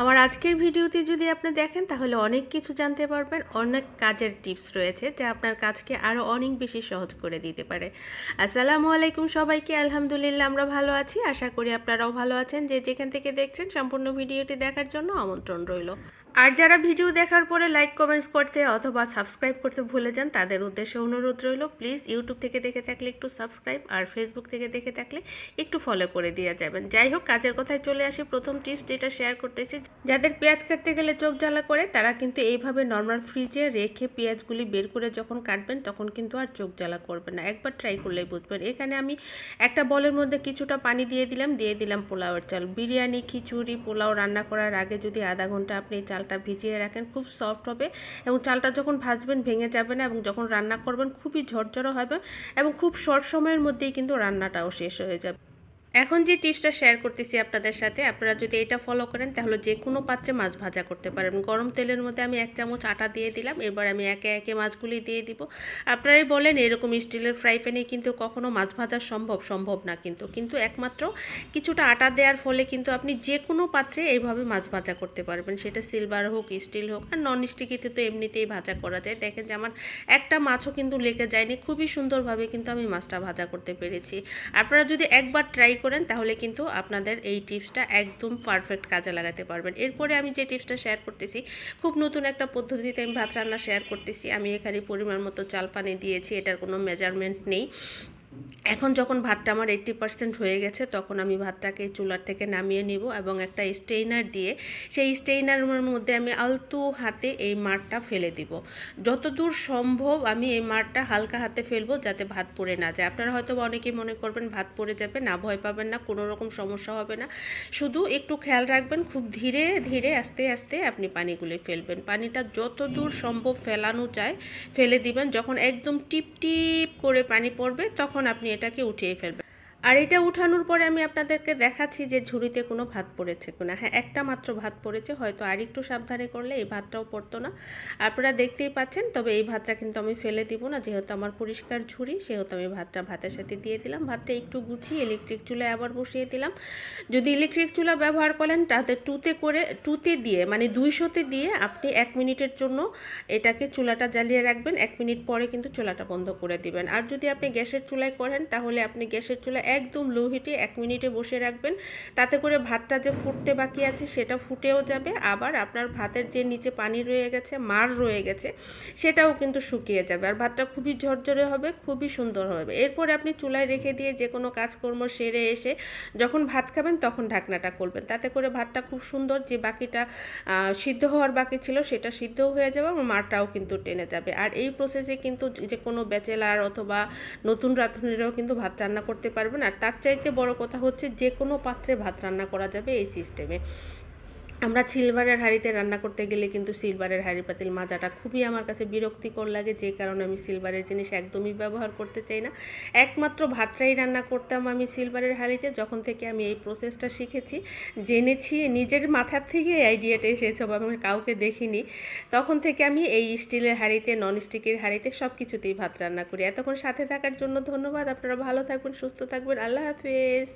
আমার আজকের ভিডিওতে যদি আপনি দেখেন, তাহলে অনেক কিছু জানতে পারবেন। অনেক কাজের টিপস রয়েছে যা আপনার কাজকে আরও অনেক বেশি সহজ করে দিতে পারে। আসসালামু আলাইকুম সবাইকে। আলহামদুলিল্লাহ, আমরা ভালো আছি। আশা করি আপনারাও ভালো আছেন। যে যেখান থেকে দেখছেন, সম্পূর্ণ ভিডিওটি দেখার জন্য আমন্ত্রণ রইল। আর যারা ভিডিও দেখার পরে লাইক কমেন্টস করতে অথবা সাবস্ক্রাইব করতে ভুলে যান, তাদের উদ্দেশ্যে অনুরোধ রইল প্লিজ ইউটিউব থেকে দেখে থাকলে একটু সাবস্ক্রাইব আর ফেসবুক থেকে দেখে থাকলে একটু ফলো করে দিয়ে যাবেন। যাই হোক, কাজের কথায় চলে আসি, প্রথম টিপস যেটা শেয়ার করতেছি। যাদের পেঁয়াজ কাটতে গেলে চোখ জ্বালা করে, তারা কিন্তু এইভাবে নর্মাল ফ্রিজে রেখে পেঁয়াজগুলি বের করে যখন কাটবেন, তখন কিন্তু আর চোখ জ্বালা করবে না। একবার ট্রাই করলেই বুঝবেন। এখানে আমি একটা বলের মধ্যে কিছুটা পানি দিয়ে দিলাম দিয়ে দিলাম পোলাওয়ের চাল। বিরিয়ানি, খিচুড়ি, পোলাও রান্না করার আগে যদি আধা ঘণ্টা আপনি এই চালটা ভিজিয়ে রাখেন, খুব সফট হবে এবং চালটা যখন ভাজবেন ভেঙে যাবে না এবং যখন রান্না করবেন খুবই ঝরঝরো হবে এবং খুব শর্ট সময়ের মধ্যেই কিন্তু রান্নাটাও শেষ হয়ে যাবে। এখন যে টিপসটা শেয়ার করতেছি আপনাদের সাথে, আপনারা যদি এটা ফলো করেন, তাহলে যে কোনো পাত্রে মাছ ভাজা করতে পারেন। গরম তেলের মধ্যে আমি এক চামচ আটা দিয়ে দিলাম এবার আমি একে একে মাছগুলি দিয়ে দিব। আপনারাই বলেন এরকম স্টিলের ফ্রাই প্যানে কিন্তু কখনো মাছ ভাজা সম্ভব সম্ভব না কিন্তু। কিন্তু একমাত্র কিছুটা আটা দেওয়ার ফলে কিন্তু আপনি যে কোনো পাত্রে এইভাবে মাছ ভাজা করতে পারবেন। সেটা সিলভার হোক স্টিল হোক, আর নন স্টিকিতে তো এমনিতেই ভাজা করা যায়। দেখেন যে আমার একটা মাছও কিন্তু লেগে যায়নি। খুবই সুন্দরভাবে কিন্তু আমি মাছটা ভাজা করতে পেরেছি। আপনারা যদি একবার ট্রাই করেন, তাহলে কিন্তু আপনাদের এই টিপসটা একদম পারফেক্ট কাজে লাগাতে পারবেন। এরপরে আমি যে টিপসটা শেয়ার করতেছি, খুব নতুন একটা পদ্ধতিতে আমি ভাত রান্না শেয়ার করতেছি। আমি এখানে পরিমাণ মতো চাল পানি দিয়েছি, এটার কোনো মেজারমেন্ট নেই। এখন যখন ভাতটা আমার এইট্টি পার্সেন্ট হয়ে গেছে, তখন আমি ভাতটাকে চুলার থেকে নামিয়ে নিব এবং একটা স্টেইনার দিয়ে সেই স্টেইনারের মধ্যে আমি আলতু হাতে এই মারটা ফেলে দিব। যতদূর সম্ভব আমি এই মারটা হালকা হাতে ফেলব যাতে ভাত পড়ে না যায়। আপনারা হয়তো অনেকেই মনে করবেন ভাত পড়ে যাবে, না ভয় পাবেন না, কোনো রকম সমস্যা হবে না। শুধু একটু খেয়াল রাখবেন, খুব ধীরে ধীরে, আস্তে আস্তে আপনি পানিগুলি ফেলবেন। পানিটা যতদূর সম্ভব ফেলানো যায়, ফেলে দিবেন। যখন একদম টিপ টিপ করে পানি পড়বে, তখন আপনি এটাকে উঠিয়ে ফেলবেন। আর এটা উঠানোর পরে আমি আপনাদেরকে দেখাচ্ছি যে ঝুড়িতে কোনো ভাত পড়েছে কিনা। হ্যাঁ একটা মাত্র ভাত পড়েছে, হয়তো আর একটু সাবধানে করলে এই ভাতটাও পড়তো না। আপনারা দেখতেই পাচ্ছেন, তবে এই ভাতটা কিন্তু আমি ফেলে দিব না, যেহেতু আমার পরিষ্কার ঝুড়ি, সেহেতু আমি ভাতটা ভাতের সাথে দিয়ে দিলাম। ভাতটা একটু গুছিয়ে ইলেকট্রিক চুলায় আবার বসিয়ে দিলাম। যদি ইলেকট্রিক চুলা ব্যবহার করেন, তাতে টুতে করে, টুতে দিয়ে মানে দুইশোতে দিয়ে আপনি এক মিনিটের জন্য এটাকে চুলাটা জ্বালিয়ে রাখবেন। এক মিনিট পরে কিন্তু চুলাটা বন্ধ করে দিবেন। আর যদি আপনি গ্যাসের চুলায় করেন, তাহলে আপনি গ্যাসের চুলায় একদম লো হিটে এক মিনিটে বসে রাখবেন। তাতে করে ভাতটা যে ফুটতে বাকি আছে সেটা ফুটেও যাবে। আবার আপনার ভাতের যে নিচে পানি রয়ে গেছে, মার রয়ে গেছে, সেটাও কিন্তু শুকিয়ে যাবে। আর ভাতটা খুবই ঝরঝরে হবে, খুবই সুন্দর হবে। এরপরে আপনি চুলায় রেখে দিয়ে যে কোনো কাজকর্ম সেরে এসে যখন ভাত খাবেন তখন ঢাকনাটা করবেন তাতে করে ভাতটা খুব সুন্দর যে বাকিটা সিদ্ধ হওয়ার বাকি ছিল সেটা সিদ্ধও হয়ে যাবে এবং মারটাও কিন্তু টেনে যাবে। আর এই প্রসেসে কিন্তু যে কোনো ব্যাচেলার অথবা নতুন রাঁধুনিরাও কিন্তু ভাত রান্না করতে পারবেন। আর তার চাইতে বড় কথা হচ্ছে যে কোনো পাত্রে ভাত রান্না করা যাবে এই সিস্টেমে আমরা সিলভারের হাঁড়িতে রান্না করতে গেলে কিন্তু সিলভারের হাঁড়ি পাতিল মাজাটা খুবই আমার কাছে বিরক্তিকর লাগে, যে কারণে আমি সিলভারের জিনিস একদমই ব্যবহার করতে চাই না। একমাত্র ভাতটাই রান্না করতাম আমি সিলভারের হাঁড়িতে, যখন থেকে আমি এই প্রসেসটা শিখেছি, জেনেছি, নিজের মাথার থেকে আইডিয়াটা এসেছে, বা আমি কাউকে দেখিনি, তখন থেকে আমি এই স্টিলের হাঁড়িতে নন স্টিকের হাঁড়িতে সব কিছুতেই ভাত রান্না করি। এতক্ষণ সাথে থাকার জন্য ধন্যবাদ, আপনারা ভালো থাকবেন, সুস্থ থাকবেন, আল্লাহ হাফেজ।